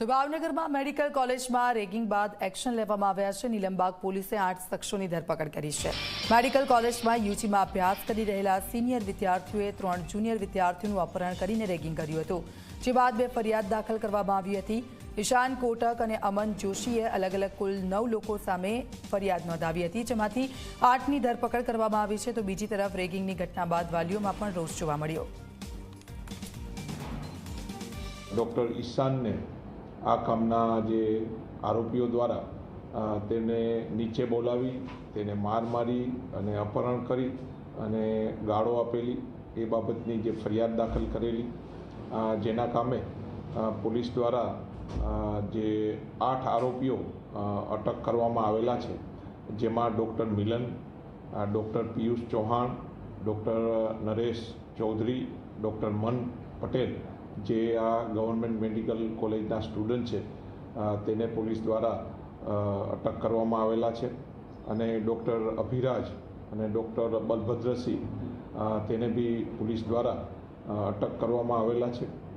તો ભાવનગરમાં મેડિકલ કોલેજમાં રેગિંગ બાદ એક્શન લેવામાં આવ્યા છે. નીલમબાગ પોલીસે આઠ શખ્સોની ધરપકડ કરી છે. મેડિકલ કોલેજમાં યુજીમાં અભ્યાસ કરી રહેલા સિનિયર વિદ્યાર્થીઓએ ત્રણ જુનિયર વિદ્યાર્થીઓનું અપહરણ કરીને રેગિંગ કર્યું હતું. જે બાદ બે ફરિયાદ દાખલ કરવામાં આવી હતી. ઈશાન કોટક અને અમન જોશીએ અલગ અલગ કુલ નવ લોકો સામે ફરિયાદ નોંધાવી હતી, જેમાંથી આઠની ધરપકડ કરવામાં આવી છે. તો બીજી તરફ રેગિંગની ઘટના બાદ વાલીઓમાં પણ રોષ જોવા મળ્યો. ડૉક્ટર ઈશાનને આ કામના જે આરોપીઓ દ્વારા તેને નીચે બોલાવી, તેને માર મારી અને અપહરણ કરી અને ગાળો આપેલી એ બાબતની જે ફરિયાદ દાખલ કરેલી જેના કામે પોલીસ દ્વારા જે આઠ આરોપીઓ અટક કરવામાં આવેલા છે, જેમાં doctor Milan doctor Piyush Chauhan, doctor Naresh Chaudhari, doctor Mann Patel જે આ ગવર્મેન્ટ મેડિકલ કોલેજના સ્ટુડન્ટ છે તેને પોલીસ દ્વારા અટક કરવામાં આવેલા છે. અને ડૉક્ટર અભિરાજ અને ડૉક્ટર બલભદ્રસિંહ તેને બી પોલીસ દ્વારા અટક કરવામાં આવેલા છે.